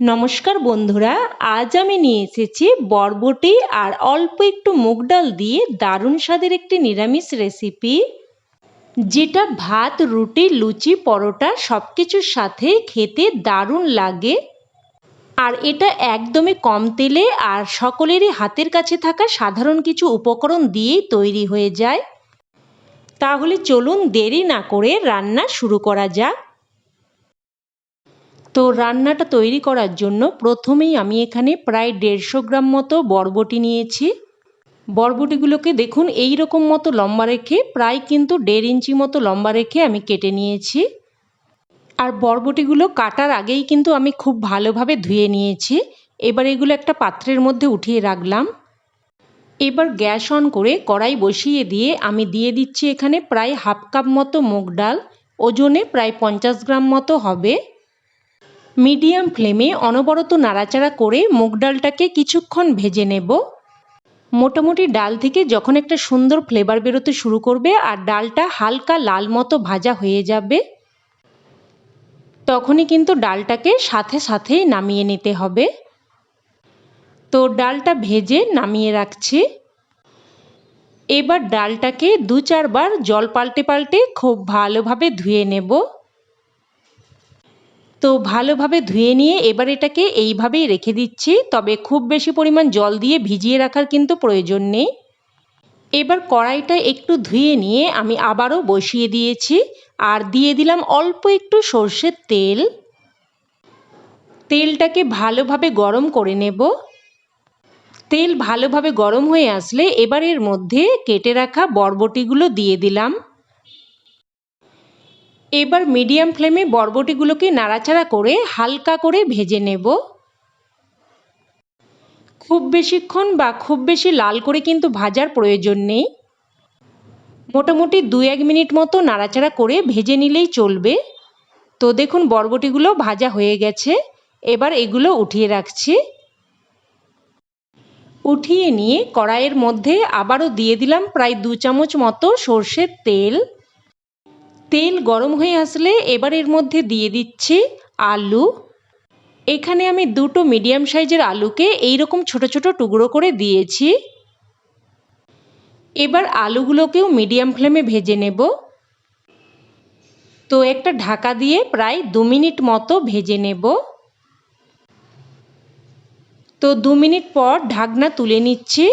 নমস্কার বন্ধুরা, আজ আমি নিয়ে এসেছি বরবটি আর অল্প একটু মুগ ডাল দিয়ে দারুণ স্বাদের একটি নিরামিষ রেসিপি যেটা ভাত, রুটি, লুচি, পরোটা সব কিছুর সাথে খেতে দারুণ লাগে। আর এটা একদমই কম তেলে আর সকলেরই হাতের কাছে থাকা সাধারণ কিছু উপকরণ দিয়েই তৈরি হয়ে যায়। তাহলে চলুন দেরি না করে রান্না শুরু করা যাক। তো রান্নাটা তৈরি করার জন্য প্রথমেই আমি এখানে প্রায় দেড়শো গ্রাম মতো বরবটি নিয়েছি। বরবটিগুলোকে দেখুন এই রকম মতো লম্বা রেখে, প্রায় কিন্তু দেড় ইঞ্চি মতো লম্বা রেখে আমি কেটে নিয়েছি। আর বরবটিগুলো কাটার আগেই কিন্তু আমি খুব ভালোভাবে ধুয়ে নিয়েছি। এবার এগুলো একটা পাত্রের মধ্যে উঠিয়ে রাখলাম। এবার গ্যাস অন করে কড়াই বসিয়ে দিয়ে আমি দিয়ে দিচ্ছি এখানে প্রায় হাফ কাপ মতো মুগ ডাল। ওজনে প্রায় পঞ্চাশ গ্রাম মতো হবে। মিডিয়াম ফ্লেমে অনবরত নাড়াচাড়া করে মুগ ডালটাকে কিছুক্ষণ ভেজে নেব। মোটামুটি ডাল থেকে যখন একটা সুন্দর ফ্লেভার বেরোতে শুরু করবে আর ডালটা হালকা লাল মতো ভাজা হয়ে যাবে, তখনই কিন্তু ডালটাকে সাথে সাথেই নামিয়ে নিতে হবে। তো ডালটা ভেজে নামিয়ে রাখছি। এবার ডালটাকে দু চারবার জল পাল্টে পাল্টে খুব ভালোভাবে ধুয়ে নেব। তো ভালোভাবে ধুয়ে নিয়ে এবার এটাকে এইভাবেই রেখে দিচ্ছি। তবে খুব বেশি পরিমাণ জল দিয়ে ভিজিয়ে রাখার কিন্তু প্রয়োজন নেই। এবার কড়াইটা একটু ধুয়ে নিয়ে আমি আবারও বসিয়ে দিয়েছি। আর দিয়ে দিলাম অল্প একটু সর্ষের তেল। তেলটাকে ভালোভাবে গরম করে নেব। তেল ভালোভাবে গরম হয়ে আসলে এবার এর মধ্যে কেটে রাখা বরবটিগুলো দিয়ে দিলাম। এবার মিডিয়াম ফ্লেমে বরবটিগুলোকে নাড়াচাড়া করে হালকা করে ভেজে নেব। খুব বেশিক্ষণ বা খুব বেশি লাল করে কিন্তু ভাজার প্রয়োজন নেই। মোটামুটি দু এক মিনিট মতো নাড়াচাড়া করে ভেজে নিলেই চলবে। তো দেখুন বরবটিগুলো ভাজা হয়ে গেছে। এবার এগুলো উঠিয়ে রাখছি। উঠিয়ে নিয়ে কড়াইয়ের মধ্যে আবারও দিয়ে দিলাম প্রায় দু চামচ মতো সর্ষের তেল। তেল গরম হয়ে আসলে এবার এর মধ্যে দিয়ে দিচ্ছি আলু। এখানে আমি দুটো মিডিয়াম সাইজের আলুকে এই রকম ছোট ছোট টুকরো করে দিয়েছি। এবার আলুগুলোকেও মিডিয়াম ফ্লেমে ভেজে নেব। তো একটা ঢাকা দিয়ে প্রায় দু মিনিট মতো ভেজে নেব। তো দু মিনিট পর ঢাকনা তুলে নিচ্ছি।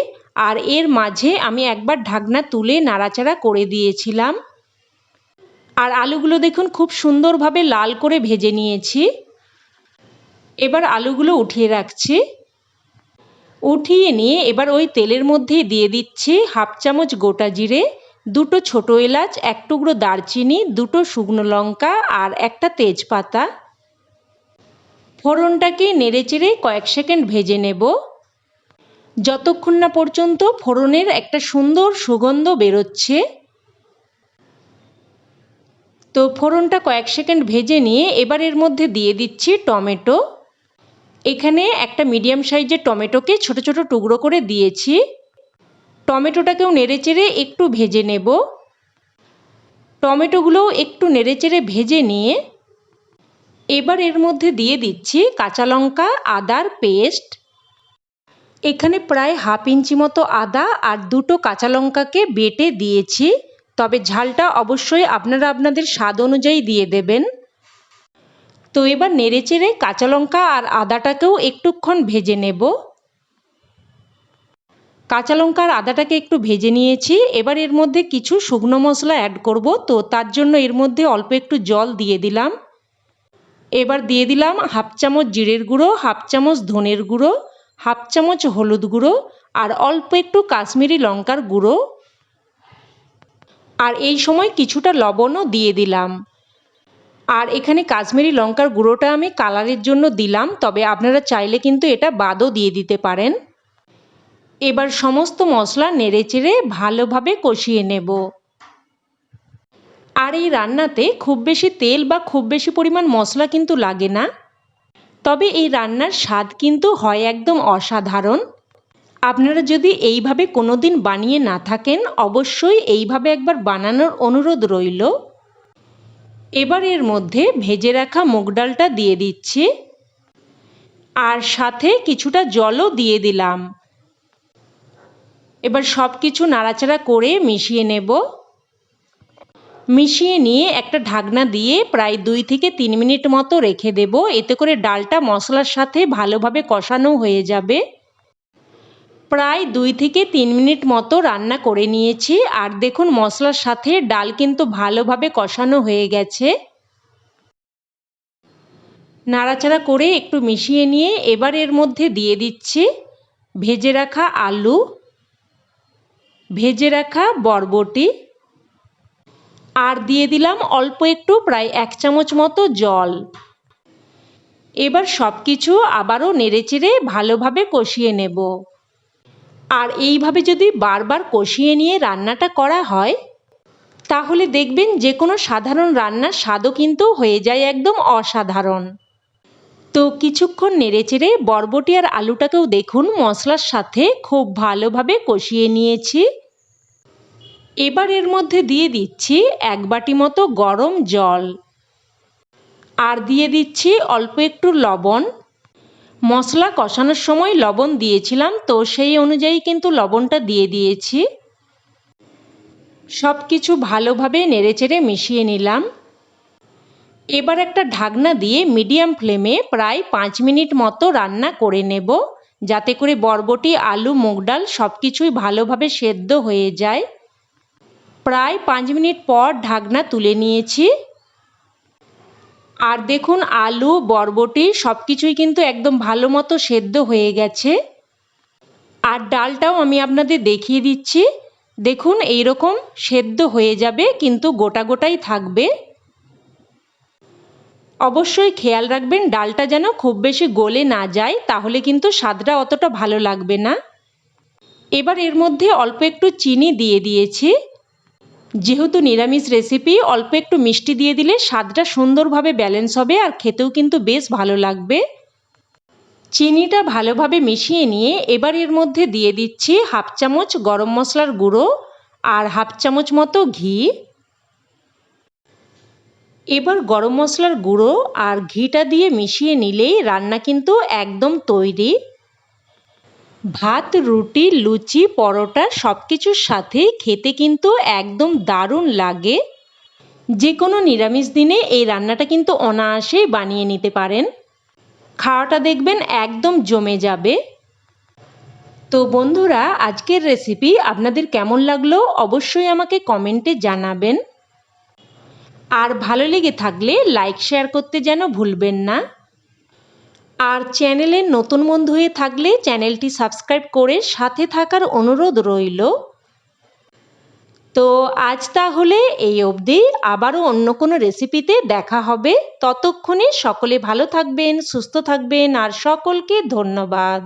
আর এর মাঝে আমি একবার ঢাকনা তুলে নাড়াচাড়া করে দিয়েছিলাম। আর আলুগুলো দেখুন, খুব সুন্দরভাবে লাল করে ভেজে নিয়েছি। এবার আলুগুলো উঠিয়ে রাখছি। উঠিয়ে নিয়ে এবার ওই তেলের মধ্যে দিয়ে দিচ্ছি হাফ চামচ গোটা জিরে, দুটো ছোটো এলাচ, এক টুকরো দারচিনি, দুটো শুকনো লঙ্কা আর একটা তেজপাতা। ফোড়নটাকে নেড়েচেড়ে কয়েক সেকেন্ড ভেজে নেব। যতক্ষণ না পর্যন্ত ফোড়নের একটা সুন্দর সুগন্ধ বেরোচ্ছে তো ফোড়নটা কয়েক সেকেন্ড ভেজে নিয়ে এবার এর মধ্যে দিয়ে দিচ্ছি টমেটো। এখানে একটা মিডিয়াম সাইজের টমেটোকে ছোট ছোট টুকরো করে দিয়েছি। টমেটোটাকেও নেড়েচেড়ে একটু ভেজে নেব। টমেটোগুলোও একটু নেড়েচেড়ে ভেজে নিয়ে এবার এর মধ্যে দিয়ে দিচ্ছি কাঁচা লঙ্কা, আদার পেস্ট। এখানে প্রায় হাফ ইঞ্চি মতো আদা আর দুটো কাঁচা লঙ্কাকে বেটে দিয়েছি। তবে ঝালটা অবশ্যই আপনারা আপনাদের স্বাদ অনুযায়ী দিয়ে দেবেন। তো এবার নেড়েচেড়ে কাঁচা লঙ্কা আর আদাটাকেও একটুক্ষণ ভেজে নেব। কাঁচা লঙ্কা আর আদাটাকে একটু ভেজে নিয়েছি। এবার এর মধ্যে কিছু শুকনো মশলা অ্যাড করব। তো তার জন্য এর মধ্যে অল্প একটু জল দিয়ে দিলাম। এবার দিয়ে দিলাম হাফ চামচ জিরের গুঁড়ো, হাফ চামচ ধনের গুঁড়ো, হাফ চামচ হলুদ গুঁড়ো আর অল্প একটু কাশ্মীরি লঙ্কার গুঁড়ো। আর এই সময় কিছুটা লবণও দিয়ে দিলাম। আর এখানে কাশ্মীরি লঙ্কার গুঁড়োটা আমি কালারের জন্য দিলাম, তবে আপনারা চাইলে কিন্তু এটা বাদও দিয়ে দিতে পারেন। এবার সমস্ত মশলা নেড়েচেড়ে ভালোভাবে কষিয়ে নেব। আর এই রান্নাতে খুব বেশি তেল বা খুব বেশি পরিমাণ মশলা কিন্তু লাগে না, তবে এই রান্নার স্বাদ কিন্তু হয় একদম অসাধারণ। আপনারা যদি এইভাবে কোনো দিন বানিয়ে না থাকেন, অবশ্যই এইভাবে একবার বানানোর অনুরোধ রইল। এবার এর মধ্যে ভেজে রাখা মুগ ডালটা দিয়ে দিচ্ছি। আর সাথে কিছুটা জলও দিয়ে দিলাম। এবার সব কিছু নাড়াচাড়া করে মিশিয়ে নেব। মিশিয়ে নিয়ে একটা ঢাকনা দিয়ে প্রায় দুই থেকে তিন মিনিট মতো রেখে দেব। এতে করে ডালটা মশলার সাথে ভালোভাবে কষানো হয়ে যাবে। প্রায় দুই থেকে তিন মিনিট মতো রান্না করে নিয়েছি। আর দেখুন, মশলার সাথে ডাল কিন্তু ভালোভাবে কষানো হয়ে গেছে। নাড়াচাড়া করে একটু মিশিয়ে নিয়ে এবার এর মধ্যে দিয়ে দিচ্ছি ভেজে রাখা আলু, ভেজে রাখা বরবটি, আর দিয়ে দিলাম অল্প একটু প্রায় এক চামচ মতো জল। এবার সব কিছু আবারও নেড়েচেড়ে ভালোভাবে কষিয়ে নেব। আর এইভাবে যদি বারবার কষিয়ে নিয়ে রান্নাটা করা হয়, তাহলে দেখবেন যে কোনো সাধারণ রান্নার স্বাদও কিন্তু হয়ে যায় একদম অসাধারণ। তো কিছুক্ষণ নেড়েচেড়ে বরবটি আর আলুটাকেও দেখুন, মশলার সাথে খুব ভালোভাবে কষিয়ে নিয়েছি। এবার এর মধ্যে দিয়ে দিচ্ছি এক বাটি মতো গরম জল। আর দিয়ে দিচ্ছি অল্প একটু লবণ। মশলা কষানোর সময় লবণ দিয়েছিলাম, তো সেই অনুযায়ী কিন্তু লবণটা দিয়ে দিয়েছি। সব কিছু ভালোভাবে নেড়েচেড়ে মিশিয়ে নিলাম। এবার একটা ঢাকনা দিয়ে মিডিয়াম ফ্লেমে প্রায় পাঁচ মিনিট মতো রান্না করে নেব, যাতে করে বরবটি, আলু, মুগ ডাল সব কিছুই ভালোভাবে সেদ্ধ হয়ে যায়। প্রায় পাঁচ মিনিট পর ঢাকনা তুলে নিয়েছি। আর দেখুন আলু, বরবটি সব কিছুই কিন্তু একদম ভালো মতো সেদ্ধ হয়ে গেছে। আর ডালটাও আমি আপনাদের দেখিয়ে দিচ্ছি। দেখুন এই রকম সেদ্ধ হয়ে যাবে, কিন্তু গোটা গোটাই থাকবে। অবশ্যই খেয়াল রাখবেন, ডালটা যেন খুব বেশি গলে না যায়, তাহলে কিন্তু স্বাদটা অতটা ভালো লাগবে না। এবার এর মধ্যে অল্প একটু চিনি দিয়ে দিয়েছি। যেহেতু নিরামিষ রেসিপি অল্প একটু মিষ্টি দিয়ে দিলে স্বাদটা সুন্দরভাবে ব্যালেন্স হবে আর খেতেও কিন্তু বেশ ভালো লাগবে। চিনিটা ভালোভাবে মিশিয়ে নিয়ে এবার এর মধ্যে দিয়ে দিচ্ছি হাফ চামচ গরম মশলার গুঁড়ো আর হাফ চামচ মতো ঘি। এবার গরম মশলার গুঁড়ো আর ঘিটা দিয়ে মিশিয়ে নিলেই রান্না কিন্তু একদম তৈরি। ভাত, রুটি, লুচি, পরোটা সব কিছুর সাথে খেতে কিন্তু একদম দারুণ লাগে। যে কোনো নিরামিষ দিনে এই রান্নাটা কিন্তু অনায়াসেই বানিয়ে নিতে পারেন। খাওয়াটা দেখবেন একদম জমে যাবে। তো বন্ধুরা, আজকের রেসিপি আপনাদের কেমন লাগল অবশ্যই আমাকে কমেন্টে জানাবেন। আর ভালো লেগে থাকলে লাইক, শেয়ার করতে যেন ভুলবেন না। আর চ্যানেলের নতুন বন্ধু হয়ে থাকলে চ্যানেলটি সাবস্ক্রাইব করে সাথে থাকার অনুরোধ রইল। তো আজ তাহলে এই অবধি। আবারও অন্য কোনো রেসিপিতে দেখা হবে। ততক্ষণে সকলে ভালো থাকবেন, সুস্থ থাকবেন, আর সকলকে ধন্যবাদ।